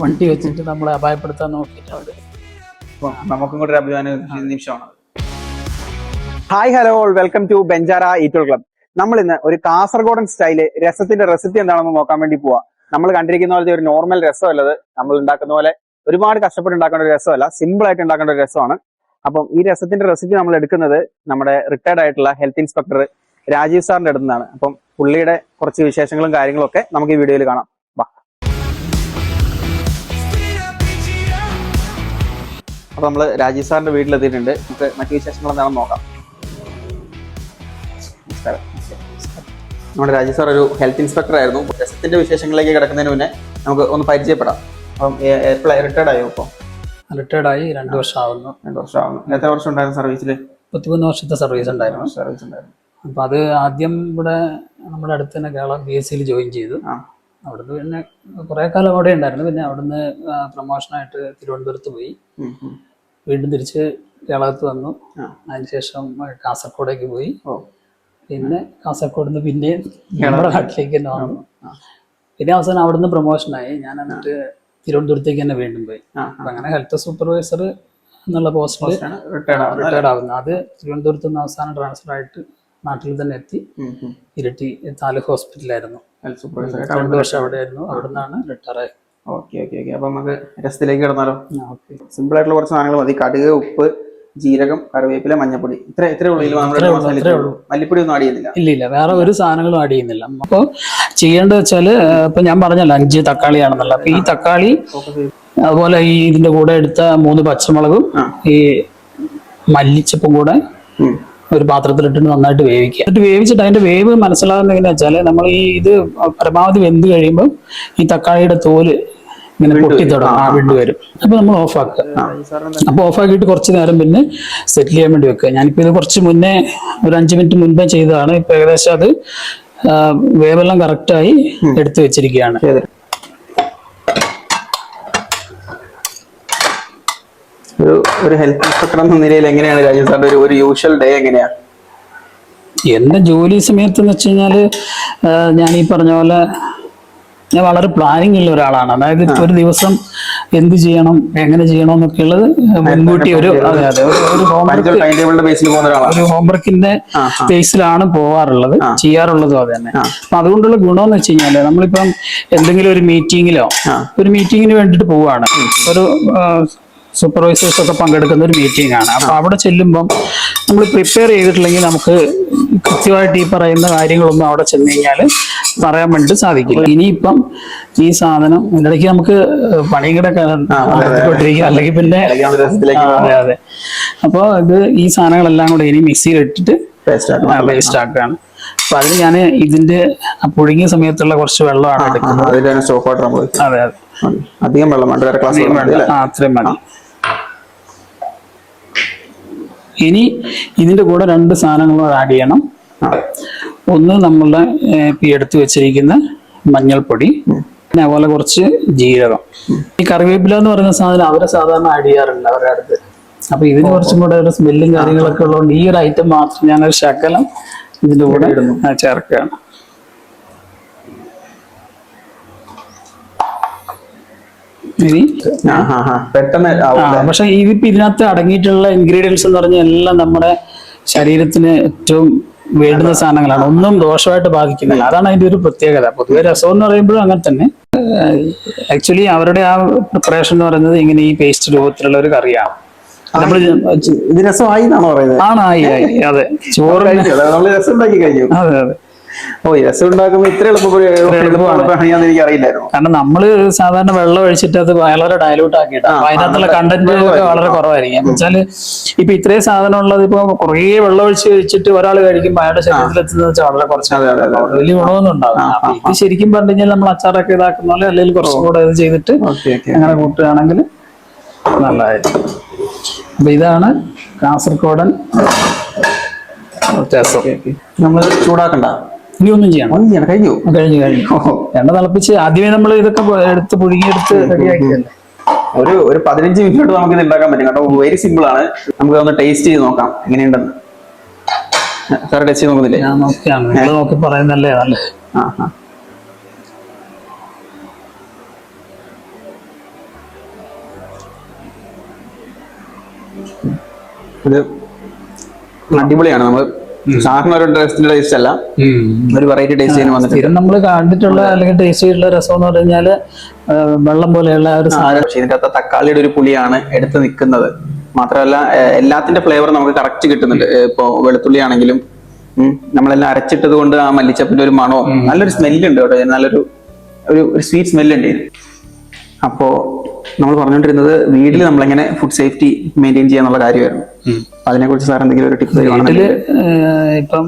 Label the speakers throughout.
Speaker 1: വണ്ടി വെച്ചിട്ട് നമ്മളെ അപായപ്പെടുത്താൻ നോക്കിയിട്ട്
Speaker 2: അവർ നമുക്കും കൂടെ ഒരു അഭിമാന നിമിഷമാണ്.
Speaker 3: Hi hello all. Welcome to ബെഞ്ചാറ ഈറ്റോൾ ക്ലബ്. നമ്മൾ ഇന്ന് ഒരു കാസർഗോഡൻ സ്റ്റൈൽ രസത്തിന്റെ റെസിപ്പി എന്താണെന്ന് നോക്കാൻ വേണ്ടി പോവാ. നമ്മൾ കണ്ടിരിക്കുന്ന പോലത്തെ ഒരു നോർമൽ രസമല്ലത്. നമ്മൾ ഉണ്ടാക്കുന്ന പോലെ ഒരുപാട് കഷ്ടപ്പെട്ട് ഉണ്ടാക്കേണ്ട ഒരു രസമല്ല. സിമ്പിൾ ആയിട്ട് ഉണ്ടാക്കേണ്ട ഒരു രസമാണ്. അപ്പം ഈ രസത്തിന്റെ റെസിപ്പി നമ്മൾ എടുക്കുന്നത് നമ്മുടെ റിട്ടയർഡ് ആയിട്ടുള്ള ഹെൽത്ത് ഇൻസ്പെക്ടർ രാജീവ് സാറിന്റെ അടുത്തുനിന്നാണ്. അപ്പം പുള്ളിയുടെ കുറച്ച് വിശേഷങ്ങളും കാര്യങ്ങളും ഒക്കെ നമുക്ക് ഈ വീഡിയോയിൽ കാണാം. വാ അപ്പൊ നമ്മൾ രാജീവ് സാറിന്റെ വീട്ടിലെത്തിയിട്ടുണ്ട്. നമുക്ക് മറ്റു വിശേഷങ്ങൾ എന്താണെന്ന് നോക്കാം. നമസ്കാരം. നമ്മുടെ രാജീവ് സാർ ഒരു ഹെൽത്ത് ഇൻസ്പെക്ടർ ആയിരുന്നു. രസത്തിന്റെ വിശേഷങ്ങളിലേക്ക് കിടക്കുന്നതിന് മുന്നേ നമുക്ക് ഒന്ന് പരിചയപ്പെടാം. അപ്പം എപ്പോഴാണ് റിട്ടയർഡ് ആയോ ഇപ്പോൾ
Speaker 1: രണ്ടു വർഷം രണ്ടു
Speaker 3: രണ്ട് വർഷം ആവുന്നു എത്ര വർഷം ഉണ്ടായിരുന്നു സർവീസിൽ
Speaker 1: മുപ്പത്തിമൂന്ന് വർഷത്തെ സർവീസ് ഉണ്ടായിരുന്നു.
Speaker 3: സർവീസ് ഉണ്ടായിരുന്നു.
Speaker 1: അപ്പൊ അത് ആദ്യം ഇവിടെ നമ്മുടെ അടുത്ത് തന്നെ കേരള ബി എസ് സിയിൽ ജോയിൻ ചെയ്തു. അവിടുന്ന് പിന്നെ കുറെ കാലം അവിടെ ഉണ്ടായിരുന്നു. പിന്നെ അവിടുന്ന് പ്രൊമോഷനായിട്ട് തിരുവനന്തപുരത്ത് പോയി. വീണ്ടും തിരിച്ച് കേരളത്ത് വന്നു. അതിനുശേഷം കാസർഗോഡേക്ക് പോയി. പിന്നെ കാസർഗോഡ് നിന്ന് പിന്നെ നമ്മുടെ നാട്ടിലേക്ക് തന്നെ വന്നു. പിന്നെ അവസാനം അവിടുന്ന് പ്രൊമോഷനായി ഞാൻ എന്നിട്ട് തിരുവനന്തപുരത്തേക്ക് തന്നെ വീണ്ടും പോയി. അങ്ങനെ ഹെൽത്ത് സൂപ്പർവൈസർ എന്നുള്ള പോസ്റ്റിൽ
Speaker 3: റിട്ടയർഡ് ആവുന്നു
Speaker 1: അത് തിരുവനന്തപുരത്ത് നിന്ന് അവസാനം ട്രാൻസ്ഫർ ആയിട്ട് നാട്ടിൽ തന്നെ എത്തി. ഇരട്ടി താലൂക്ക് ഹോസ്പിറ്റലായിരുന്നു
Speaker 3: ഹെൽത്ത് സൂപ്പർവൈസർ
Speaker 1: രണ്ട് വർഷം അവിടെ ആയിരുന്നു അവിടെ നിന്നാണ് റിട്ടയർ ആയത്.
Speaker 3: ഓക്കെ ഓക്കെ ഓക്കെ അപ്പൊ നമുക്ക് രസത്തിലേക്ക് കിടന്നാലോ?
Speaker 1: ഓക്കെ
Speaker 3: സിമ്പിൾ ആയിട്ടുള്ള കുറച്ച് സാധനങ്ങൾ മതി. കടുക് ഉപ്പ് ജീരകം കറിവേപ്പില മഞ്ഞപ്പൊടി. ഇത്ര ഇത്ര
Speaker 1: ഉള്ളൂ.
Speaker 3: മല്ലിപ്പൊടി ഒന്നും ആഡ് ചെയ്യുന്നില്ല.
Speaker 1: ഇല്ല ഇല്ല. വേറെ ഒരു സാധനങ്ങളും ആഡ് ചെയ്യുന്നില്ല. അപ്പോൾ ചെയ്യേണ്ടത് വെച്ചാൽ ഇപ്പൊ ഞാൻ പറഞ്ഞല്ലോ അഞ്ച് തക്കാളിയാണെന്നല്ല അപ്പൊ ഈ തക്കാളി അതുപോലെ ഈ ഇതിന്റെ കൂടെ എടുത്ത മൂന്ന് പച്ചമുളകും ഈ മല്ലിച്ചപ്പും കൂടെ. ഒരു പാത്രത്തിലിട്ടിട്ട് നന്നായിട്ട് വേവിക്കുക. എന്നിട്ട് വേവിച്ചിട്ട് അതിന്റെ വേവ് മനസ്സിലാകുന്ന എങ്ങനെയാ വെച്ചാൽ നമ്മൾ ഈ ഇത് പരമാവധി വെന്ത് കഴിയുമ്പോൾ ഈ തക്കാളിയുടെ തോൽ ഇങ്ങനെ പൊട്ടി തുടങ്ങും. ആ വിണ്ടു വരും. അപ്പൊ നമ്മൾ ഓഫാക്കുക. ആക്കുക അപ്പൊ ഓഫാക്കിയിട്ട് കുറച്ച് നേരം പിന്നെ സെറ്റിൽ ചെയ്യാൻ വേണ്ടി വെക്കുക. ഞാനിപ്പോ ഇത് കുറച്ച് മുന്നേ ഒരു അഞ്ച് മിനിറ്റ് മുൻപേ ചെയ്തതാണ്. ഇപ്പൊ ഏകദേശം അത് വേവെല്ലാം കറക്റ്റായി എടുത്തു വെച്ചിരിക്കുകയാണ്.
Speaker 3: ഒരു ഒരു ഹെൽത്ത് ഇൻസ്പെക്ടർ എന്ന നിലയിൽ എങ്ങനെയാണ് രാജീവ് സാറിന്റെ ഒരു ഒരു യൂഷ്വൽ ഡേ എങ്ങനെയാണ്?
Speaker 1: എന്റെ ജോലി സമയത്ത് എന്ന് വെച്ച് കഴിഞ്ഞാൽ ഞാൻ ഈ പറഞ്ഞ പോലെ ഞാൻ വളരെ പ്ലാനിങ് ഉള്ള ഒരാളാണ്. അതായത് ഇപ്പൊ ഒരു ദിവസം എന്ത് ചെയ്യണം എങ്ങനെ ചെയ്യണം എന്നൊക്കെ ഉള്ളത് മുൻകൂട്ടി ഒരു അതെ ഹോംവർക്ക് ഒരു ഹോംവർക്കിന്റെ ബേസിലാണ് പോവാറുള്ളത് ചെയ്യാറുള്ളതും അത് തന്നെ. അപ്പൊ അതുകൊണ്ടുള്ള ഗുണം എന്ന് വെച്ച് കഴിഞ്ഞാൽ നമ്മളിപ്പം എന്തെങ്കിലും ഒരു മീറ്റിങ്ങിലോ ഒരു മീറ്റിങ്ങിന് വേണ്ടിട്ട് പോവാണ്. ഒരു സൂപ്പർവൈസേഴ്സ് ഒക്കെ പങ്കെടുക്കുന്ന ഒരു മീറ്റിംഗ് ആണ്. അപ്പൊ അവിടെ ചെല്ലുമ്പം നമ്മൾ പ്രിപ്പയർ ചെയ്തിട്ടില്ലെങ്കിൽ നമുക്ക് കൃത്യമായിട്ട് ഈ പറയുന്ന കാര്യങ്ങളൊന്നും അവിടെ ചെന്ന് കഴിഞ്ഞാൽ പറയാൻ വേണ്ടിയിട്ട് സാധിക്കില്ല. ഇനിയിപ്പം ഈ സാധനം ഇതിനിടയ്ക്ക് നമുക്ക് പണിയും കൂടെ നടത്തിക്കൊണ്ടിരിക്കുക. അല്ലെങ്കിൽ പിന്നെ
Speaker 3: അത്
Speaker 1: അതെ അതെ. അപ്പൊ ഇത് ഈ സാധനങ്ങളെല്ലാം കൂടെ ഇനി മിക്സിയിൽ ഇട്ടിട്ട്
Speaker 3: പേസ്റ്റ്
Speaker 1: ആക്കുകയാണ്. അപ്പൊ അതിന് ഞാൻ ഇതിന്റെ പുഴുങ്ങിയ സമയത്തുള്ള കുറച്ച് വെള്ളമാണ് എടുക്കുന്നത്. അതെ അതെ.
Speaker 3: അധികം വെള്ളം വേണ്ട
Speaker 1: വേണ്ട. അത്രയും മതി. ഇനി ഇതിന്റെ കൂടെ രണ്ട് സാധനങ്ങളും ആഡ് ചെയ്യണം. ഒന്ന് നമ്മളുടെ എടുത്തു വെച്ചിരിക്കുന്ന മഞ്ഞൾപ്പൊടി പിന്നെ അതുപോലെ കുറച്ച് ജീരകം. ഈ കറിവേപ്പില എന്ന് പറയുന്ന സാധനം അവരെ സാധാരണ ആഡ് ചെയ്യാറില്ല അവരുടെ അടുത്ത്. അപ്പൊ ഇതിന് കുറച്ചും കൂടെ ഒരു സ്മെല്ലും കാര്യങ്ങളൊക്കെ ഉള്ളതുകൊണ്ട് ഈ ഒരു ഐറ്റം മാത്രം ഞാനൊരു ശകലം ഇതിന്റെ കൂടെ ചേർക്കുകയാണ്. ഇനി?
Speaker 3: പെട്ടെന്ന്
Speaker 1: പക്ഷെ ഇതിപ്പോ ഇതിനകത്ത് അടങ്ങിയിട്ടുള്ള ഇൻഗ്രീഡിയൻസ് എന്ന് പറഞ്ഞാൽ എല്ലാം നമ്മുടെ ശരീരത്തിന് ഏറ്റവും വേണ്ടുന്ന സാധനങ്ങളാണ്. ഒന്നും ദോഷമായിട്ട് ബാധിക്കുന്നില്ല. അതാണ് അതിന്റെ ഒരു പ്രത്യേകത. പൊതുവെ രസം എന്ന് പറയുമ്പോഴും അങ്ങനെ തന്നെ. ആക്ച്വലി അവരുടെ ആ പ്രിപ്പറേഷൻ എന്ന് പറയുന്നത് ഇങ്ങനെ ഈ പേസ്റ്റ് രൂപത്തിലുള്ള ഒരു കറിയാണ്. നമ്മൾ
Speaker 3: ഇത് രസമായി എന്നാണോ പറയുന്നത്?
Speaker 1: ആണ് ആയി. ആയി അതെ ചോറ്
Speaker 3: രസം ഉണ്ടാക്കി കഴിഞ്ഞു.
Speaker 1: അതെ അതെ.
Speaker 3: ഓ രസം ഉണ്ടാക്കുമ്പോ ഇത്ര എളുപ്പം എളുപ്പമാണ്. എനിക്ക് അറിയില്ലായിരുന്നു
Speaker 1: കാരണം നമ്മൾ സാധാരണ വെള്ളം ഒഴിച്ചിട്ട് അത് വളരെ ഡയലൂട്ട് ആക്കിയിട്ട് അതിനകത്തുള്ള കണ്ടന്റ് വളരെ കുറവായിരിക്കും. വെച്ചാൽ ഇപ്പൊ ഇത്രയും സാധനം ഉള്ളത് ഇപ്പൊ കുറേ വെള്ളം ഒഴിച്ച് കഴിച്ചിട്ട് ഒരാൾ കഴിക്കുമ്പോൾ അയാളുടെ ശരീരത്തിൽ എത്തുന്നത് വെച്ചാൽ വളരെ കുറച്ച് വലിയ ഗുണമൊന്നും ഉണ്ടാവും ഇത് ശരിക്കും പറഞ്ഞു കഴിഞ്ഞാൽ നമ്മൾ അച്ചാറൊക്കെ ഇതാക്കുന്ന പോലെ അല്ലെങ്കിൽ കുറച്ചും കൂടെ ഇത് ചെയ്തിട്ട് അങ്ങനെ കൂട്ടുകയാണെങ്കിൽ നല്ലതായിരിക്കും. അപ്പൊ ഇതാണ് കാസർഗോഡൻ. രസം
Speaker 3: നമ്മൾ ചൂടാക്കണ്ട.
Speaker 1: ഇനി ഒന്നും ചെയ്യണം.
Speaker 3: ഒന്നും ചെയ്യണം കഴിഞ്ഞു
Speaker 1: കഴിഞ്ഞു കഴിഞ്ഞു. എണ്ണ തിളപ്പിച്ച് ആദ്യമേ നമ്മൾ ഇതൊക്കെ എടുത്ത് പുഴുങ്ങിയെടുത്ത് റെഡിയാക്കിയല്ലേ
Speaker 3: ഒരു ഒരു പതിനഞ്ച് മിനിറ്റ് നമുക്ക് ഇത് ഉണ്ടാക്കാൻ പറ്റും കേട്ടോ. വെരി സിമ്പിൾ ആണ്. നമുക്ക് ഒന്ന് ടേസ്റ്റ് ചെയ്ത് നോക്കാം. എങ്ങനെയുണ്ടെന്ന്. സാർ ടേസ്റ്റ് ചെയ്ത് നോക്കുന്നില്ലേ?
Speaker 1: നോക്കിയാണ്. നിങ്ങൾ നോക്കി പറയുന്നല്ലേ അല്ലേ
Speaker 3: ആ ആ. ഇത് അടിപൊളിയാണ് നമ്മൾ സാധാരണ ഒരു ഡ്രസ്സിന്റെ ടേസ്റ്റ് അല്ല. ഒരു വെറൈറ്റി ടേസ്റ്റ് ചെയ്യാൻ വന്നിട്ടുണ്ട്.
Speaker 1: നമ്മൾ കണ്ടിട്ടുള്ള അല്ലെങ്കിൽ ടേസ്റ്റ് ചെയ്തിട്ടുള്ള രസം എന്ന് പറഞ്ഞാൽ വെള്ളം പോലെയുള്ള ഒരു സാധനം.
Speaker 3: പക്ഷേ ഇതിന്റെ അകത്ത് തക്കാളിയുടെ ഒരു പുളിയാണ് എടുത്ത് നിൽക്കുന്നത്. മാത്രമല്ല എല്ലാത്തിന്റെ ഫ്ലേവർ നമുക്ക് കറക്റ്റ് കിട്ടുന്നുണ്ട്. ഇപ്പോ ഇപ്പൊ വെളുത്തുള്ളി ആണെങ്കിലും നമ്മളെല്ലാം അരച്ചിട്ടത് കൊണ്ട് ആ മല്ലിച്ചപ്പിന്റെ ഒരു മണോ നല്ലൊരു സ്മെല്ലുണ്ട് കേട്ടോ. നല്ലൊരു ഒരു സ്വീറ്റ് സ്മെല്ലുണ്ട് അപ്പോ നമ്മൾ പറഞ്ഞുകൊണ്ടിരുന്നത് വീട്ടിൽ നമ്മളെങ്ങനെ ഫുഡ് സേഫ്റ്റി മെയിന്റെയിൻ ചെയ്യാന്നുള്ള കാര്യമായിരുന്നു. അതിനെ കുറിച്ച് സാർ എന്തെങ്കിലും ഒരു ടിപ്പ്
Speaker 1: വീട്ടിൽ ഇപ്പം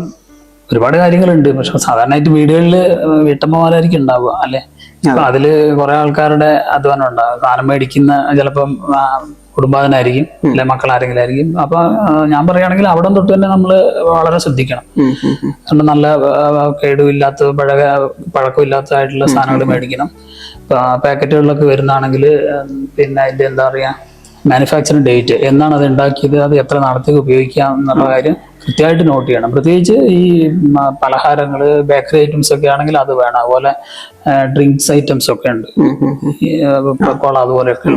Speaker 1: ഒരുപാട് കാര്യങ്ങളുണ്ട്. പക്ഷെ സാധാരണയായിട്ട് വീടുകളിൽ വീട്ടമ്മമാരായിരിക്കും ഉണ്ടാവുക അല്ലെ? അപ്പൊ അതിൽ കുറെ ആൾക്കാരുടെ അധ്വാനം ഉണ്ടാവും സാധനം മേടിക്കുന്ന ചിലപ്പം കുടുംബാതനായിരിക്കും അല്ലെ മക്കൾ ആരെങ്കിലും ആയിരിക്കും അപ്പൊ ഞാൻ പറയുകയാണെങ്കിൽ അവിടെ തൊട്ട് തന്നെ നമ്മൾ വളരെ ശ്രദ്ധിക്കണം. കാരണം നല്ല കേടുമില്ലാത്ത പഴക പഴക്കമില്ലാത്തതായിട്ടുള്ള സാധനങ്ങൾ മേടിക്കണം. പാക്കറ്റുകളിലൊക്കെ വരുന്നതാണെങ്കിൽ പിന്നെ അതിന്റെ എന്താ പറയുക മാനുഫാക്ചറിങ് ഡേറ്റ് എന്നാണ് അത് ഉണ്ടാക്കിയത് അത് എത്ര നാളത്തേക്ക് ഉപയോഗിക്കാം എന്നുള്ള കാര്യം കൃത്യമായിട്ട് നോട്ട് ചെയ്യണം. പ്രത്യേകിച്ച് ഈ പലഹാരങ്ങൾ ബേക്കറി ഐറ്റംസ് ഒക്കെ ആണെങ്കിൽ അത് വേണം. അതുപോലെ ഡ്രിങ്ക്സ് ഐറ്റംസ് ഒക്കെ ഉണ്ട്. കൊള അതുപോലെയൊക്കെ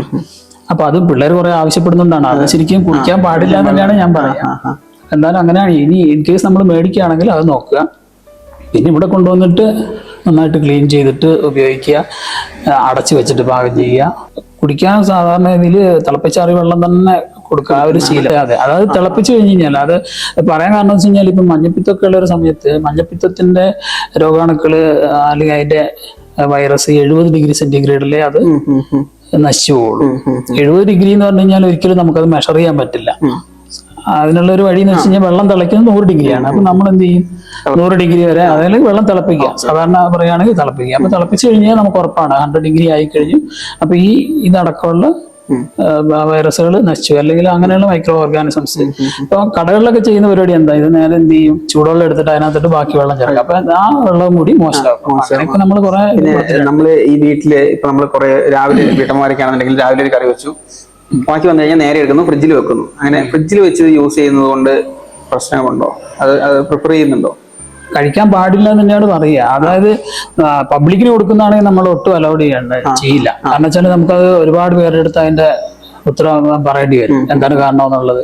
Speaker 1: അപ്പൊ അത് പിള്ളേർ കുറെ ആവശ്യപ്പെടുന്നുണ്ടാണ്. അത് ശരിക്കും കുടിക്കാൻ പാടില്ല എന്നാണ് തന്നെയാണ് ഞാൻ പറയാം. എന്തായാലും അങ്ങനെയാണ്. ഇനി ഇൻ കേസ് നമ്മൾ മേടിക്കുകയാണെങ്കിൽ അത് നോക്കുക. പിന്നെ ഇവിടെ കൊണ്ടുവന്നിട്ട് നന്നായിട്ട് ക്ലീൻ ചെയ്തിട്ട് ഉപയോഗിക്കുക അടച്ചു വെച്ചിട്ട് പാകം ചെയ്യുക. കുടിക്കാൻ സാധാരണ ഇതിൽ തിളപ്പിച്ചാറി വെള്ളം തന്നെ കൊടുക്കുക ആ ഒരു ശീലം. അതെ അതായത് തിളപ്പിച്ചു കഴിഞ്ഞ് കഴിഞ്ഞാൽ അത് പറയാൻ കാരണം വെച്ച് കഴിഞ്ഞാൽ ഇപ്പം മഞ്ഞപ്പിത്തമൊക്കെ ഉള്ള ഒരു സമയത്ത് മഞ്ഞപ്പിത്തത്തിന്റെ രോഗാണുക്കൾ അല്ലെങ്കിൽ അതിന്റെ വൈറസ് എഴുപത് ഡിഗ്രി സെന്റിഗ്രേഡിലെ അത് നശിച്ചു പോകുള്ളൂ. എഴുപത് ഡിഗ്രി എന്ന് പറഞ്ഞു കഴിഞ്ഞാൽ ഒരിക്കലും നമുക്കത് മെഷർ ചെയ്യാൻ പറ്റില്ല. അതിനുള്ള ഒരു വഴി എന്ന് വെച്ച് കഴിഞ്ഞാൽ വെള്ളം തിളയ്ക്കുന്നത് നൂറ് ഡിഗ്രിയാണ്. അപ്പൊ നമ്മൾ എന്ത് ചെയ്യും? നൂറ് ഡിഗ്രി വരെ അതായത് വെള്ളം തിളപ്പിക്കുക. സാധാരണ പറയുകയാണെങ്കിൽ തിളപ്പിക്കുക. അപ്പൊ തിളപ്പിച്ച് കഴിഞ്ഞാൽ നമുക്ക് ഉറപ്പാണ്. ഹൺഡ്രഡ് ഡിഗ്രി ആയി കഴിഞ്ഞു. അപ്പൊ ഈ ഇതടക്കമുള്ള വൈറസുകൾ നശിച്ചു അല്ലെങ്കിൽ അങ്ങനെയുള്ള മൈക്രോ ഓർഗാനിസംസ് ഇപ്പൊ കടകളിലൊക്കെ ചെയ്യുന്ന പരിപാടി എന്താ? ഇത് നേരെ എന്ത് ചെയ്യും? ചൂടുവെള്ളം എടുത്തിട്ട് അതിനകത്തിട്ട് ബാക്കി വെള്ളം ചേർക്കുക. അപ്പൊ ആ വെള്ളം കൂടി മോശമാക്കും. നമ്മൾ നമ്മൾ കുറെ
Speaker 3: നമ്മൾ ഈ വീട്ടിൽ ഇപ്പൊ നമ്മൾ കുറെ രാവിലെ വീട്ടമ്മമാരൊക്കെ ആണെന്നുണ്ടെങ്കിൽ രാവിലെ ഒരു കറി വെച്ചു. ബാക്കി വന്നു കഴിഞ്ഞാൽ നേരെ എടുക്കുന്നു ഫ്രിഡ്ജിൽ വെക്കുന്നു. അങ്ങനെ ഫ്രിഡ്ജിൽ വെച്ച് യൂസ് ചെയ്യുന്നത് കൊണ്ട് പ്രശ്നമുണ്ടോ അത് അത് പ്രിഫർ ചെയ്യുന്നുണ്ടോ?
Speaker 1: കഴിക്കാൻ പാടില്ല എന്ന് തന്നെയാണ് പറയുക. അതായത് പബ്ലിക്കിന് കൊടുക്കുന്നതാണെങ്കിൽ നമ്മൾ ഒട്ടും അലൗഡ് ചെയ്യേണ്ട ചെയ്യില്ല. കാരണം വെച്ചാൽ നമുക്കത് ഒരുപാട് പേരുടെ അടുത്ത് അതിന്റെ ഉത്തരവാദിത്വം പറയേണ്ടി വരും. എന്താണ് കാരണം എന്നുള്ളത്.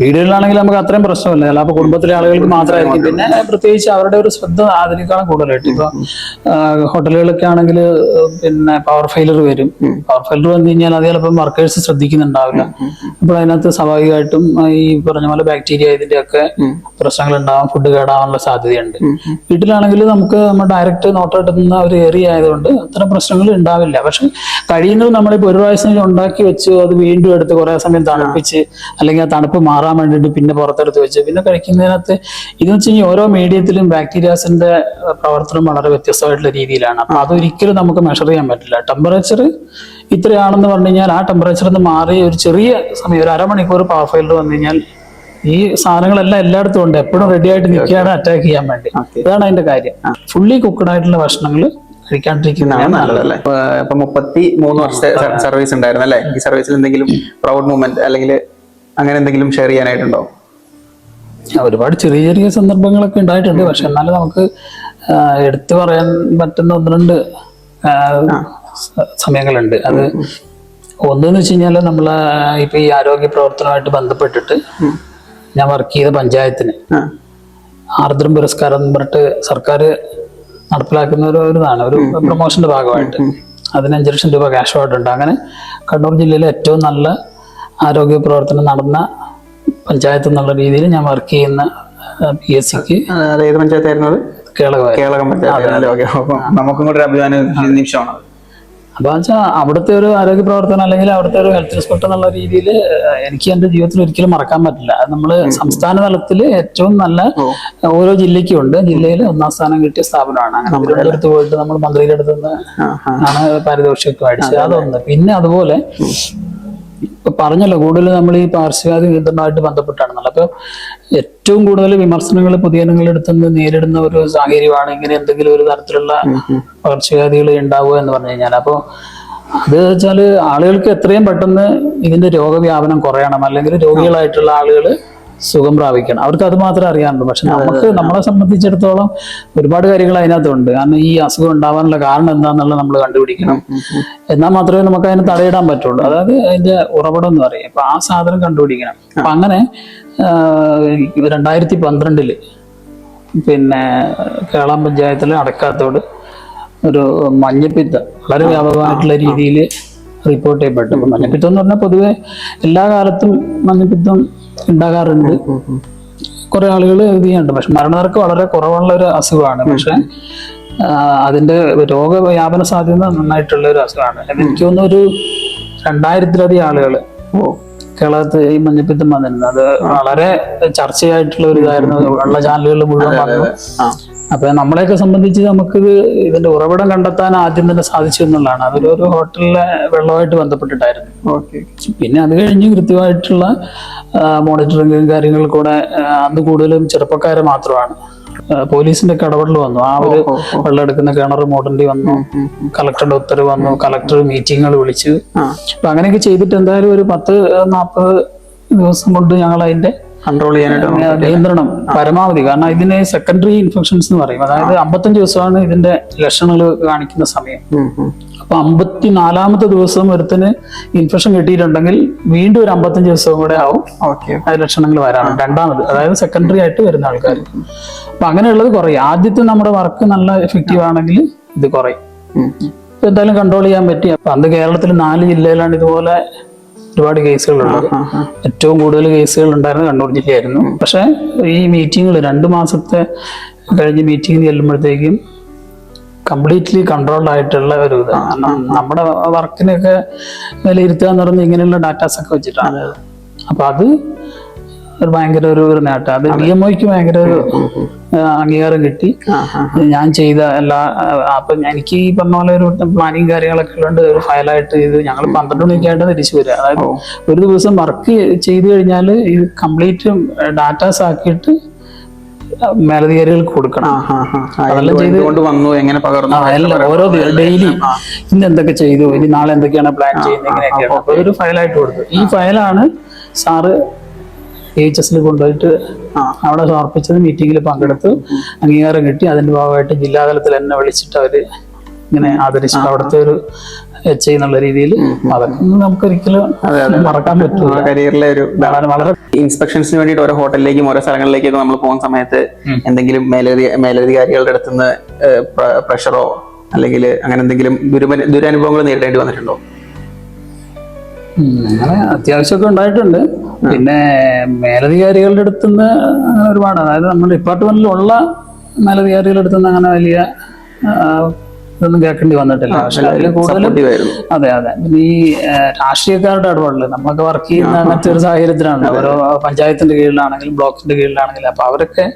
Speaker 1: വീടുകളിലാണെങ്കിൽ നമുക്ക് അത്രയും പ്രശ്നമില്ല. ചിലപ്പോൾ കുടുംബത്തിലെ ആളുകൾക്ക് മാത്രമായിരിക്കും. പിന്നെ പ്രത്യേകിച്ച് അവരുടെ ഒരു ശ്രദ്ധ അതിനേക്കാളും കൂടുതലായിട്ട്. ഇപ്പൊ ഹോട്ടലുകളൊക്കെ ആണെങ്കിൽ പിന്നെ പവർ ഫെയിലർ വരും. പവർ ഫെയിലർ വന്നു കഴിഞ്ഞാൽ അത് ചിലപ്പോൾ വർക്കേഴ്സ് ശ്രദ്ധിക്കുന്നുണ്ടാവില്ല. അപ്പോൾ അതിനകത്ത് സ്വാഭാവികമായിട്ടും ഈ പറഞ്ഞ പോലെ ബാക്ടീരിയ ഇതിന്റെ ഒക്കെ പ്രശ്നങ്ങൾ ഉണ്ടാവാൻ ഫുഡ് കേടാവാനുള്ള സാധ്യതയുണ്ട്. വീട്ടിലാണെങ്കിൽ നമുക്ക് നമ്മൾ ഡയറക്റ്റ് നോട്ടോട്ടുന്ന ഒരു ഏരിയ ആയതുകൊണ്ട് അത്തരം പ്രശ്നങ്ങൾ ഉണ്ടാവില്ല. പക്ഷെ കഴിയുന്നത് നമ്മളിപ്പോൾ ഒരു പ്രാവശ്യം ഉണ്ടാക്കി വെച്ചു അത് വീണ്ടും എടുത്ത് കുറെ സമയം തണുപ്പിച്ച് അല്ലെങ്കിൽ ആ തണുപ്പ് മാറാൻ വേണ്ടിയിട്ട് പിന്നെ പുറത്തെടുത്ത് വെച്ച് പിന്നെ കഴിക്കുന്നതിനകത്ത് ഇതെന്ന് വെച്ച് കഴിഞ്ഞാൽ ഓരോ മീഡിയത്തിലും ബാക്ടീരിയാസിന്റെ പ്രവർത്തനം വളരെ വ്യത്യസ്തമായിട്ടുള്ള രീതിയിലാണ്. അപ്പൊ അതൊരിക്കലും നമുക്ക് മെഷർ ചെയ്യാൻ പറ്റില്ല. ടെമ്പറേച്ചർ ഇത്രയാണെന്ന് പറഞ്ഞു കഴിഞ്ഞാൽ ആ ടെമ്പറേച്ചർ നിന്ന് മാറി ഒരു ചെറിയ സമയം ഒരു അരമണിക്കൂർ പവർ ഫൈലിൽ വന്നു കഴിഞ്ഞാൽ ഈ സാധനങ്ങളെല്ലാം എല്ലായിടത്തും ഉണ്ട്. എപ്പോഴും റെഡി ആയിട്ട് നിൽക്കുകയാണ് അറ്റാക്ക് ചെയ്യാൻ വേണ്ടി. ഇതാണ് അതിന്റെ കാര്യം. ഫുള്ളി കുക്ക്ഡ് ആയിട്ടുള്ള ഭക്ഷണങ്ങൾ കഴിക്കാണ്ടിരിക്കുന്നതാണ്
Speaker 3: നല്ലതല്ലേ ഇപ്പൊ ഇപ്പൊ മുപ്പത്തി മൂന്ന് വർഷത്തെ സർവീസ് ഉണ്ടായിരുന്നു അല്ലേ? ഈ സർവീസിൽ എന്തെങ്കിലും പ്രൗഡ് മൂമെന്റ് അല്ലെങ്കിൽ അങ്ങനെ എന്തെങ്കിലും ഷെയർ ചെയ്യാനായിട്ടുണ്ടോ?
Speaker 1: ഒരുപാട് ചെറിയ ചെറിയ സന്ദർഭങ്ങളൊക്കെ ഉണ്ടായിട്ടുണ്ട്. പക്ഷെ എന്നാലും നമുക്ക് എടുത്തു പറയാൻ പറ്റുന്ന ഒന്ന് രണ്ട് സമയങ്ങളുണ്ട്. അത് ഒന്നെന്ന് വെച്ച് കഴിഞ്ഞാൽ നമ്മളെ ഇപ്പൊ ഈ ആരോഗ്യ പ്രവർത്തനമായിട്ട് ബന്ധപ്പെട്ടിട്ട് ഞാൻ വർക്ക് ചെയ്ത പഞ്ചായത്തിന് ആർദ്രം പുരസ്കാരം എന്ന് പറഞ്ഞിട്ട് സർക്കാർ നടപ്പിലാക്കുന്ന ഒരു ഒരു ഇതാണ് ഒരു പ്രൊമോഷന്റെ ഭാഗമായിട്ട്. അതിന് അഞ്ച് ലക്ഷം രൂപ ക്യാഷ് അവാർഡ് ഉണ്ട് അങ്ങനെ കണ്ണൂർ ജില്ലയിലെ ഏറ്റവും നല്ല ആരോഗ്യ പ്രവർത്തനം നടന്ന പഞ്ചായത്ത് എന്നുള്ള രീതിയിൽ ഞാൻ വർക്ക് ചെയ്യുന്ന പി എസ് സിക്ക്
Speaker 3: ഏത് പഞ്ചായത്തായിരുന്നു കേളകം
Speaker 1: കേളകമായിരുന്നു
Speaker 3: പഞ്ചായത്ത്. നമുക്കും കൂടെ ഒരു അഭിമാന നിമിഷമാണ്.
Speaker 1: അപ്പൊ വെച്ചാൽ അവിടുത്തെ ഒരു ആരോഗ്യ പ്രവർത്തനം അല്ലെങ്കിൽ അവിടുത്തെ ഒരു ഹെൽത്ത് ഇൻസ്പെക്ടർ എന്നുള്ള രീതിയിൽ എനിക്ക് എന്റെ ജീവിതത്തിൽ ഒരിക്കലും മറക്കാൻ പറ്റില്ല. അത് നമ്മൾ സംസ്ഥാന തലത്തിൽ ഏറ്റവും നല്ല ഓരോ ജില്ലയ്ക്കും ഉണ്ട് ജില്ലയിൽ ഒന്നാം സ്ഥാനം കിട്ടിയ സ്ഥാപനമാണ്. തിരുവനന്തപുരത്ത് പോയിട്ട് നമ്മൾ മന്ത്രിയുടെ അടുത്ത് നിന്ന്. ആണ് പാരിതോഷികമായിട്ട് അതൊന്ന്. പിന്നെ അതുപോലെ ഇപ്പൊ പറഞ്ഞല്ലോ കൂടുതൽ നമ്മൾ ഈ പാർശ്വവാദി നിയന്ത്രണമായിട്ട് ബന്ധപ്പെട്ടാണെന്നല്ലോ അപ്പൊ ഏറ്റവും കൂടുതൽ വിമർശനങ്ങൾ പൊതുജനങ്ങളുടെ അടുത്ത് നേരിടുന്ന ഒരു സാഹചര്യമാണ് ഇങ്ങനെ എന്തെങ്കിലും ഒരു തരത്തിലുള്ള പകർച്ചവ്യാധികൾ ഉണ്ടാവുക എന്ന് പറഞ്ഞു കഴിഞ്ഞാൽ. അപ്പോൾ അത് വെച്ചാൽ ആളുകൾക്ക് എത്രയും പെട്ടെന്ന് ഇതിന്റെ രോഗവ്യാപനം കുറയണം. അല്ലെങ്കിൽ രോഗികളായിട്ടുള്ള ആളുകൾ സുഖം പ്രാപിക്കണം. അവർക്ക് അത് മാത്രമേ അറിയാനുള്ളൂ. പക്ഷെ നമുക്ക് നമ്മളെ സംബന്ധിച്ചിടത്തോളം ഒരുപാട് കാര്യങ്ങൾ അതിനകത്തുണ്ട്. കാരണം ഈ അസുഖം ഉണ്ടാവാനുള്ള കാരണം എന്താണെന്നുള്ളത് നമ്മൾ കണ്ടുപിടിക്കണം. എന്നാൽ മാത്രമേ നമുക്ക് അതിനെ തടയിടാൻ പറ്റുള്ളൂ. അതായത് അതിന്റെ ഉറവിടം എന്ന് പറയും. അപ്പൊ ആ സാധനം കണ്ടുപിടിക്കണം. അപ്പൊ അങ്ങനെ രണ്ടായിരത്തി പന്ത്രണ്ടിൽ പിന്നെ കേരള പഞ്ചായത്തിലെ അടക്കാത്തോട് ഒരു മഞ്ഞപ്പിത്ത വളരെ വ്യാപകമായിട്ടുള്ള രീതിയിൽ റിപ്പോർട്ട് ചെയ്യപ്പെട്ടു. മഞ്ഞപ്പിത്തം എന്ന് പറഞ്ഞാൽ പൊതുവെ എല്ലാ കാലത്തും മഞ്ഞപ്പിത്തം ഉണ്ടാകാറുണ്ട്. കുറെ ആളുകൾ ഇത് ചെയ്യുന്നുണ്ട്. പക്ഷെ മരണനിരക്ക് വളരെ കുറവുള്ള ഒരു അസുഖമാണ്. പക്ഷെ അതിന്റെ രോഗവ്യാപന സാധ്യത നന്നായിട്ടുള്ള ഒരു അസുഖമാണ്. എനിക്ക് തോന്നുന്നു ഒരു രണ്ടായിരത്തിലധികം ആളുകൾ കേരളത്തിൽ ഈ മഞ്ഞപ്പിത്തം വന്നിരുന്നു. അത് വളരെ ചർച്ചയായിട്ടുള്ള ഒരു ഇതായിരുന്നു. വെള്ള ചാനലുകളിൽ മുഴുവൻ വന്നു. അപ്പൊ നമ്മളെയൊക്കെ സംബന്ധിച്ച് നമുക്ക് ഇതിന്റെ ഉറവിടം കണ്ടെത്താൻ ആദ്യം തന്നെ സാധിച്ചു എന്നുള്ളതാണ്. അതിലൊരു ഹോട്ടലിലെ വെള്ളമായിട്ട് ബന്ധപ്പെട്ടിട്ടായിരുന്നു. പിന്നെ അത് കഴിഞ്ഞ് കൃത്യമായിട്ടുള്ള മോണിറ്ററിങ്ങും കാര്യങ്ങൾ കൂടെ അന്ന് കൂടുതലും ചെറുപ്പക്കാരെ മാത്രമാണ്. പോലീസിന്റെ ഒക്കെ ഇടപെടൽ വന്നു. ആ ഒരു വെള്ളം എടുക്കുന്ന കിണർ മോഡലിൽ വന്നു. കളക്ടറുടെ ഉത്തരവ് വന്നു. കളക്ടർ മീറ്റിങ്ങുകൾ വിളിച്ചു. അപ്പൊ അങ്ങനെയൊക്കെ ചെയ്തിട്ട് എന്തായാലും ഒരു പത്ത് നാൽപ്പത് ദിവസം കൊണ്ട് ഞങ്ങൾ അതിന്റെ
Speaker 3: കൺട്രോൾ ചെയ്യാനായിട്ട്
Speaker 1: നിയന്ത്രണം പരമാവധി. കാരണം ഇതിന് സെക്കൻഡറി ഇൻഫെക്ഷൻസ് എന്ന് പറയും. അതായത് അമ്പത്തഞ്ച് ദിവസമാണ് ഇതിന്റെ ലക്ഷണങ്ങൾ കാണിക്കുന്ന സമയം. അപ്പൊ അമ്പത്തിനാലാമത്തെ ദിവസം ഒരുത്തിന് ഇൻഫെക്ഷൻ കിട്ടിയിട്ടുണ്ടെങ്കിൽ വീണ്ടും ഒരു അമ്പത്തഞ്ച് ദിവസം കൂടെ ആവും. അത് ലക്ഷണങ്ങൾ വരാറുണ്ട്. രണ്ടാമത് അതായത് സെക്കൻഡറി ആയിട്ട് വരുന്ന ആൾക്കാർ അപ്പൊ അങ്ങനെയുള്ളത് കുറയും. ആദ്യത്തെ നമ്മുടെ വർക്ക് നല്ല എഫക്റ്റീവ് ആണെങ്കിൽ ഇത് കുറയും. എന്തായാലും കൺട്രോൾ ചെയ്യാൻ പറ്റി. അപ്പൊ അന്ന് കേരളത്തിൽ നാല് ജില്ലയിലാണ് ഇതുപോലെ ഒരുപാട് കേസുകളുണ്ട്. ഏറ്റവും കൂടുതൽ കേസുകൾ ഉണ്ടായിരുന്നു കണ്ണൂർ ജില്ലയായിരുന്നു. പക്ഷെ ഈ മീറ്റിങ്ങിൽ രണ്ട് മാസത്തെ കഴിഞ്ഞ് മീറ്റിംഗിന് ചെല്ലുമ്പോഴത്തേക്കും കംപ്ലീറ്റ്ലി കൺട്രോൾഡ് ആയിട്ടുള്ള ഒരു ഇത്. നമ്മുടെ വർക്കിനൊക്കെ വിലയിരുത്തുക എന്ന് പറഞ്ഞാൽ ഇങ്ങനെയുള്ള ഡാറ്റാസ് ഒക്കെ വെച്ചിട്ടാണ്. അപ്പൊ അത് ഒരു ഭയങ്കര ഒരു ഒരു നേട്ടം അത്. ഡി എം ഒക്ക് ഭയങ്കര ഒരു അംഗീകാരം കിട്ടി. ഞാൻ ചെയ്ത എല്ലാ അപ്പൊ എനിക്ക് ഈ പറഞ്ഞ പോലെ ഒരു പ്ലാനിങ് കാര്യങ്ങളൊക്കെ ഉള്ളതുകൊണ്ട് ഒരു ഫയലായിട്ട് ഇത് ഞങ്ങൾ പന്ത്രണ്ട് മണിക്കായിട്ട് തിരിച്ചു വരിക അതായത് ഒരു ദിവസം വർക്ക് ചെയ്തു കഴിഞ്ഞാൽ ഇത് കംപ്ലീറ്റ് ഡാറ്റാസ് ആക്കിയിട്ട് മേലധികാരികൾക്ക് കൊടുക്കണം. അതെല്ലാം ചെയ്ത്
Speaker 3: കൊണ്ട് വന്നു എങ്ങനെ പകർന്നു
Speaker 1: എല്ലാം ഓരോ ഡെയിലി ഇന്ന് എന്തൊക്കെ ചെയ്തു ഇനി നാളെ എന്തൊക്കെയാണ് പ്ലാൻ ചെയ്യുന്നത് ഇങ്ങനെയൊക്കെയാണ്. ഒരു ഫയലായിട്ട് കൊടുത്തു. ഈ ഫയലാണ് സാറ് എച്ച് എസിൽ കൊണ്ടുപോയിട്ട് അവിടെ സമർപ്പിച്ചത് മീറ്റിങ്ങിൽ പങ്കെടുത്ത് അംഗീകാരം കിട്ടി. അതിന്റെ ഭാഗമായിട്ട് ജില്ലാതലത്തിൽ എന്നെ വിളിച്ചിട്ട് അവർ ഇങ്ങനെ ആദരിച്ചു. അവിടുത്തെ ഒരു എച്ച് എന്നുള്ള രീതിയിൽ അതൊക്കെ ഒന്നും നമുക്കൊരിക്കലും മറക്കാൻ പറ്റില്ല
Speaker 3: കരിയറിലെ ഒരു
Speaker 1: വളരെ
Speaker 3: ഇൻസ്പെക്ഷൻസിന് വേണ്ടിയിട്ട് ഓരോ ഹോട്ടലിലേക്കും ഓരോ സ്ഥലങ്ങളിലേക്കും നമ്മൾ പോകുന്ന സമയത്ത് എന്തെങ്കിലും മേലധി മേലധികാരികളുടെ അടുത്തുനിന്ന് പ്രഷറോ അല്ലെങ്കിൽ അങ്ങനെ എന്തെങ്കിലും ദുരനുഭവങ്ങൾ നേരിടേണ്ടി വന്നിട്ടുണ്ടോ?
Speaker 1: അങ്ങനെ അത്യാവശ്യമൊക്കെ ഉണ്ടായിട്ടുണ്ട്. പിന്നെ മേലധികാരികളുടെ അടുത്തുനിന്ന് ഒരുപാട് അതായത് നമ്മുടെ ഡിപ്പാർട്ട്മെന്റിലുള്ള മേലധികാരികളുടെ അടുത്തുനിന്ന് അങ്ങനെ വലിയ ഇതൊന്നും കേൾക്കേണ്ടി വന്നിട്ടില്ല. പക്ഷെ അതിൽ കൂടുതലും അതെ അതെ. പിന്നെ ഈ രാഷ്ട്രീയക്കാരുടെ ഇടപാടിൽ നമുക്ക് വർക്ക് ചെയ്യുന്ന അങ്ങനത്തെ ഒരു സാഹചര്യത്തിലാണ്. ഓരോ പഞ്ചായത്തിന്റെ കീഴിലാണെങ്കിലും ബ്ലോക്കിന്റെ കീഴിലാണെങ്കിലും അപ്പൊ അവരൊക്കെ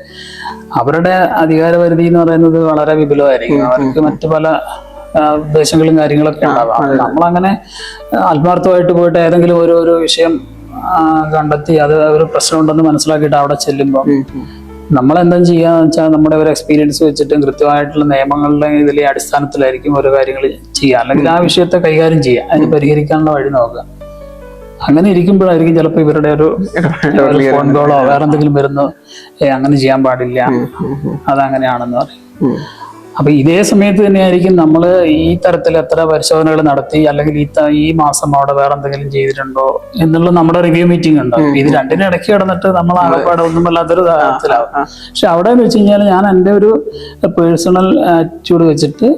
Speaker 1: അവരുടെ അധികാരപരിധി എന്ന് പറയുന്നത് വളരെ വിപുലമായിരിക്കും. അവർക്ക് മറ്റു പല ഉദ്ദേശങ്ങളും കാര്യങ്ങളൊക്കെ ഉണ്ടാവാം. നമ്മളങ്ങനെ ആത്മാർത്ഥമായിട്ട് പോയിട്ട് ഏതെങ്കിലും ഒരു ഒരു വിഷയം കണ്ടെത്തി അത് ഒരു പ്രശ്നമുണ്ടെന്ന് മനസ്സിലാക്കിയിട്ട് അവിടെ ചെല്ലുമ്പോൾ നമ്മൾ എന്താ ചെയ്യാന്ന് വെച്ചാൽ നമ്മുടെ ഒരു എക്സ്പീരിയൻസ് വെച്ചിട്ടും കൃത്യമായിട്ടുള്ള നിയമങ്ങളുടെ ഇതിലെ അടിസ്ഥാനത്തിലായിരിക്കും ഓരോ കാര്യങ്ങൾ ചെയ്യുക. അല്ലെങ്കിൽ ആ വിഷയത്തെ കൈകാര്യം ചെയ്യുക. അതിന് പരിഹരിക്കാനുള്ള വഴി നോക്കുക. അങ്ങനെ ഇരിക്കുമ്പോഴായിരിക്കും ചിലപ്പോൾ ഇവരുടെ ഒരു ഫോൺ കോളോ വേറെ എന്തെങ്കിലും വരുന്നു അങ്ങനെ ചെയ്യാൻ പാടില്ല. അതങ്ങനെയാണെന്ന് പറയും. അപ്പൊ ഇതേ സമയത്ത് തന്നെയായിരിക്കും നമ്മൾ ഈ തരത്തിൽ എത്ര പരിശോധനകൾ നടത്തി അല്ലെങ്കിൽ ഈ ഈ മാസം അവിടെ വേറെ എന്തെങ്കിലും ചെയ്തിട്ടുണ്ടോ എന്നുള്ള നമ്മുടെ റിവ്യൂ മീറ്റിംഗ് ഉണ്ടാവും ഇത് രണ്ടിനും ഇടയ്ക്ക് കിടന്നിട്ട് നമ്മൾ ആകെപ്പാടെ ഒന്നും വല്ലാത്തൊരു തരത്തിലാവും പക്ഷെ അവിടെ എന്ന് വെച്ച് കഴിഞ്ഞാൽ ഞാൻ എന്റെ ഒരു പേഴ്സണൽ ആറ്റിറ്റ്യൂഡ് വെച്ചിട്ട്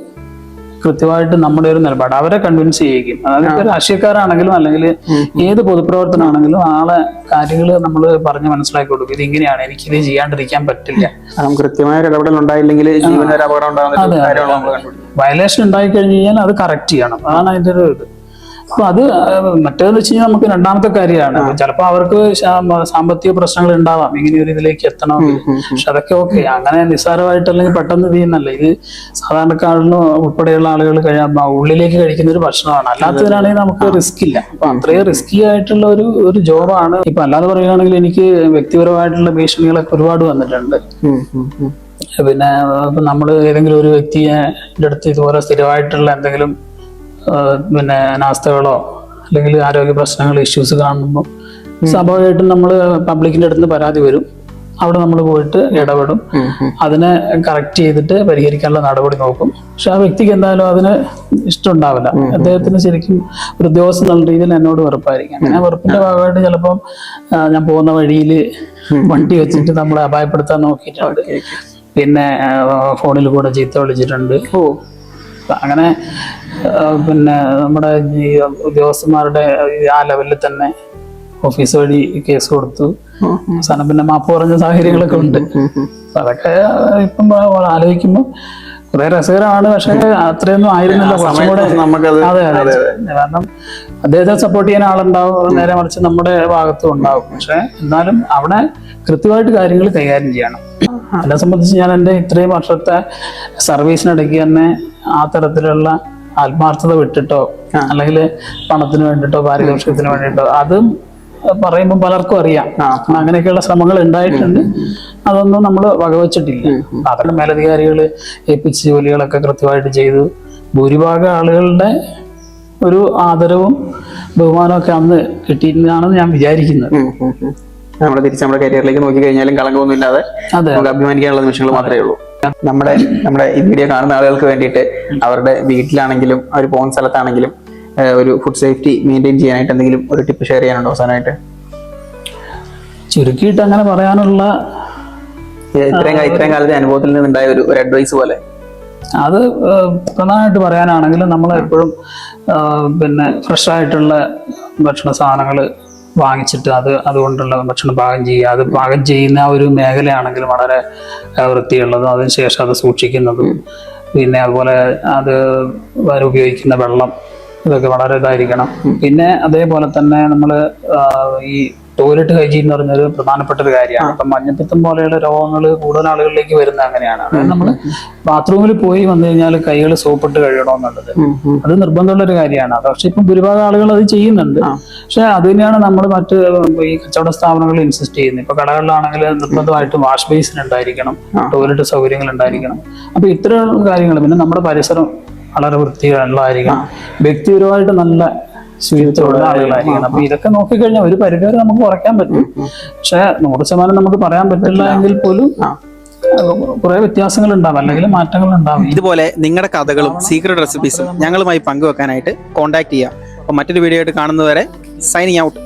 Speaker 1: കൃത്യമായിട്ട് നമ്മുടെ ഒരു നിലപാട് അവരെ കൺവിൻസ് ചെയ്യിക്കും അതായത് രാഷ്ട്രീയക്കാരാണെങ്കിലും അല്ലെങ്കിൽ ഏത് പൊതുപ്രവർത്തനമാണെങ്കിലും ആളെ കാര്യങ്ങൾ നമ്മൾ പറഞ്ഞ് മനസ്സിലാക്കി കൊടുക്കും. ഇത് ഇങ്ങനെയാണ് എനിക്കിത് ചെയ്യാണ്ടിരിക്കാൻ പറ്റില്ല.
Speaker 3: കൃത്യമായ ഒരു ഇടപെടൽ ഉണ്ടായില്ലെങ്കിൽ അപകടം ഉണ്ടാകുന്ന
Speaker 1: വയലേഷൻ ഉണ്ടായി കഴിഞ്ഞു കഴിഞ്ഞാൽ അത് കറക്റ്റ് ചെയ്യണം. അതാണ് അതിന്റെ ഒരു ഇത്. അപ്പൊ അത് മറ്റേതെന്ന് വെച്ച് കഴിഞ്ഞാൽ നമുക്ക് രണ്ടാമത്തെ കാര്യമാണ്. ചിലപ്പോൾ അവർക്ക് സാമ്പത്തിക പ്രശ്നങ്ങൾ ഉണ്ടാവാം. ഇങ്ങനെ ഒരു ഇതിലേക്ക് എത്തണം. പക്ഷെ അതൊക്കെ ഓക്കെ. അങ്ങനെ നിസ്സാരമായിട്ട് അല്ലെങ്കിൽ പെട്ടെന്ന് ചെയ്യുന്നല്ല ഇത് സാധാരണക്കാരനും ഉൾപ്പെടെയുള്ള ആളുകൾ ഉള്ളിലേക്ക് കഴിക്കുന്ന ഒരു ഭക്ഷണമാണ്. അല്ലാത്തതിനാണെങ്കിൽ നമുക്ക് റിസ്ക് ഇല്ല. അപ്പൊ അത്രയും റിസ്കി ആയിട്ടുള്ള ഒരു ഒരു ജോബാണ് ഇപ്പൊ അല്ലാതെ പറയുകയാണെങ്കിൽ എനിക്ക് വ്യക്തിപരമായിട്ടുള്ള ഭീഷണികളൊക്കെ ഒരുപാട് വന്നിട്ടുണ്ട്. പിന്നെ നമ്മൾ ഏതെങ്കിലും ഒരു വ്യക്തിയെ അടുത്ത് ഇതുപോലെ സ്ഥിരമായിട്ടുള്ള എന്തെങ്കിലും പിന്നെ അനാസ്ഥകളോ അല്ലെങ്കിൽ ആരോഗ്യ പ്രശ്നങ്ങൾ ഇഷ്യൂസ് കാണുമ്പോൾ സ്വാഭാവികമായിട്ടും നമ്മൾ പബ്ലിക്കിന്റെ അടുത്ത് നിന്ന് പരാതി വരും. അവിടെ നമ്മൾ പോയിട്ട് ഇടപെടും. അതിനെ കറക്റ്റ് ചെയ്തിട്ട് പരിഹരിക്കാനുള്ള നടപടി നോക്കും. പക്ഷെ ആ വ്യക്തിക്ക് എന്തായാലും അതിന് ഇഷ്ടമുണ്ടാവില്ല. അദ്ദേഹത്തിന് ശരിക്കും ഒരു ഉദ്യോഗസ്ഥൻ നല്ല രീതിയിൽ എന്നോട് വെറുപ്പായിരിക്കും. അങ്ങനെ വെറുപ്പിന്റെ ഭാഗമായിട്ട് ചിലപ്പം ഞാൻ പോകുന്ന വഴിയിൽ വണ്ടി വെച്ചിട്ട് നമ്മളെ അപായപ്പെടുത്താൻ നോക്കിയിട്ടുണ്ട്. പിന്നെ ഫോണിൽ കൂടെ ചീത്ത വിളിച്ചിട്ടുണ്ട്.
Speaker 3: ഓ.
Speaker 1: അങ്ങനെ പിന്നെ നമ്മുടെ ഈ ഉദ്യോഗസ്ഥന്മാരുടെ ആ ലെവലിൽ തന്നെ ഓഫീസ് വഴി കേസ് കൊടുത്തു. അവസാനം പിന്നെ മാപ്പ് പറഞ്ഞ സാഹചര്യങ്ങളൊക്കെ ഉണ്ട്. അതൊക്കെ ഇപ്പം ആലോചിക്കുമ്പോൾ കുറെ രസകരമാണ്. പക്ഷെ അത്രയൊന്നും ആയിരുന്നില്ല. കുറച്ചും കൂടെ
Speaker 3: നമുക്കത്
Speaker 1: അതെ അതെ. കാരണം അദ്ദേഹത്തെ സപ്പോർട്ട് ചെയ്യാൻ ആളുണ്ടാവും നേരെ മറിച്ച് നമ്മുടെ ഭാഗത്തും ഉണ്ടാവും. പക്ഷെ എന്നാലും അവിടെ കൃത്യമായിട്ട് കാര്യങ്ങൾ കൈകാര്യം ചെയ്യണം. എന്നെ സംബന്ധിച്ച് ഞാൻ എന്റെ ഇത്രയും വർഷത്തെ സർവീസിനിടയ്ക്ക് തന്നെ ആ തരത്തിലുള്ള ആത്മാർത്ഥത വിട്ടിട്ടോ അല്ലെങ്കിൽ പണത്തിന് വേണ്ടിട്ടോ പാരിതോഷികത്തിന് വേണ്ടിട്ടോ അതും പറയുമ്പോൾ പലർക്കും അറിയാം. അങ്ങനെയൊക്കെയുള്ള ശ്രമങ്ങൾ ഉണ്ടായിട്ടുണ്ട്. അതൊന്നും നമ്മൾ വകവച്ചിട്ടില്ല. അതൊക്കെ മേലധികാരികൾ ഏൽപ്പിച്ച ജോലികളൊക്കെ കൃത്യമായിട്ട് ചെയ്തു. ഭൂരിഭാഗം ആളുകളുടെ ഒരു ആദരവും ബഹുമാനവും ഒക്കെ അന്ന് കിട്ടിയിരുന്നതാണെന്ന് ഞാൻ വിചാരിക്കുന്നത്.
Speaker 3: നമ്മുടെ തിരിച്ച് നമ്മുടെ കരിയറിലേക്ക് നോക്കി കഴിഞ്ഞാലും കളങ്കമൊന്നും ഇല്ലാതെ
Speaker 1: അതെ.
Speaker 3: നമുക്ക് അഭിമാനിക്കാനുള്ള നിമിഷങ്ങൾ മാത്രമേ ഉള്ളൂ. നമ്മുടെ നമ്മുടെ ഈ വീഡിയോ കാണുന്ന ആളുകൾക്ക് വേണ്ടിയിട്ട് അവരുടെ വീട്ടിലാണെങ്കിലും അവർ പോകുന്ന സ്ഥലത്താണെങ്കിലും ഒരു ഫുഡ് സേഫ്റ്റി മെയിന്റെയിൻ ചെയ്യാനായിട്ട് എന്തെങ്കിലും ഒരു ടിപ്പ് ഷെയർ ചെയ്യാനുണ്ടോ അവസാനമായിട്ട്
Speaker 1: ചുരുക്കിയിട്ട് അങ്ങനെ പറയാനുള്ള
Speaker 3: ഇത്രയും ഇത്രയും കാലത്തെ അനുഭവത്തിൽ നിന്നുണ്ടായ ഒരു ഒരു അഡ്വൈസ് പോലെ.
Speaker 1: അത് പ്രധാനമായിട്ട് പറയാനാണെങ്കിൽ നമ്മൾ എപ്പോഴും പിന്നെ ഫ്രഷ് ആയിട്ടുള്ള ഭക്ഷണ സാധനങ്ങൾ വാങ്ങിച്ചിട്ട് അത് അതുകൊണ്ടുള്ള ഭക്ഷണം പാകം ചെയ്യുക. അത് പാകം ചെയ്യുന്ന ഒരു മേഖലയാണെങ്കിൽ വളരെ വൃത്തിയുള്ളതും. അതിനുശേഷം അത് സൂക്ഷിക്കുന്നതും പിന്നെ അതുപോലെ അത് ഉപയോഗിക്കുന്ന വെള്ളം ഇതൊക്കെ വളരെ ഇതായിരിക്കണം. പിന്നെ അതേപോലെ തന്നെ നമ്മൾ ഈ ടോയ്ലറ്റ് ഹൈജീൻ എന്ന് പറഞ്ഞൊരു പ്രധാനപ്പെട്ട ഒരു കാര്യമാണ് അപ്പൊ മഞ്ഞപ്പിത്തം പോലെയുള്ള രോഗങ്ങൾ കൂടുതൽ ആളുകളിലേക്ക് വരുന്ന അങ്ങനെയാണ്. അതായത് നമ്മൾ ബാത്റൂമിൽ പോയി വന്നു കഴിഞ്ഞാൽ കൈകൾ സോപ്പിട്ട് കഴുകണമെന്നുള്ളത്. അത് നിർബന്ധമുള്ള ഒരു കാര്യമാണ് പക്ഷെ ഇപ്പം ഭൂരിഭാഗം ആളുകൾ അത് ചെയ്യുന്നുണ്ട്. പക്ഷെ അത് തന്നെയാണ് നമ്മൾ മറ്റ് ഈ കച്ചവട സ്ഥാപനങ്ങൾ ഇൻസിസ്റ്റ് ചെയ്യുന്നത്. ഇപ്പൊ കടകളിലാണെങ്കിൽ നിർബന്ധമായിട്ടും വാഷ് ബേസിൻ ഉണ്ടായിരിക്കണം ടോയ്ലറ്റ് സൗകര്യങ്ങൾ ഉണ്ടായിരിക്കണം. അപ്പൊ ഇത്തരം കാര്യങ്ങൾ പിന്നെ നമ്മുടെ പരിസരം വളരെ വൃത്തിയുള്ളതായിരിക്കണം. വ്യക്തിപരമായിട്ട് നല്ല ശുചിത്വമുള്ള ആളുകളായിരിക്കണം. അപ്പൊ ഇതൊക്കെ നോക്കിക്കഴിഞ്ഞാൽ ഒരു പരിധിവരെ നമുക്ക് കുറയ്ക്കാൻ പറ്റും. പക്ഷെ നൂറ് ശതമാനം നമുക്ക് പറയാൻ പറ്റില്ല എങ്കിൽ പോലും കുറെ വ്യത്യാസങ്ങൾ ഉണ്ടാവും അല്ലെങ്കിൽ മാറ്റങ്ങൾ ഉണ്ടാവും
Speaker 3: ഇതുപോലെ നിങ്ങളുടെ കഥകളും സീക്രട്ട് റെസിപ്പീസും ഞങ്ങളുമായി പങ്കുവെക്കാനായിട്ട് കോൺടാക്ട് ചെയ്യാം. അപ്പൊ മറ്റൊരു വീഡിയോ ആയിട്ട് കാണുന്നതുവരെ സൈനിങ് ഔട്ട്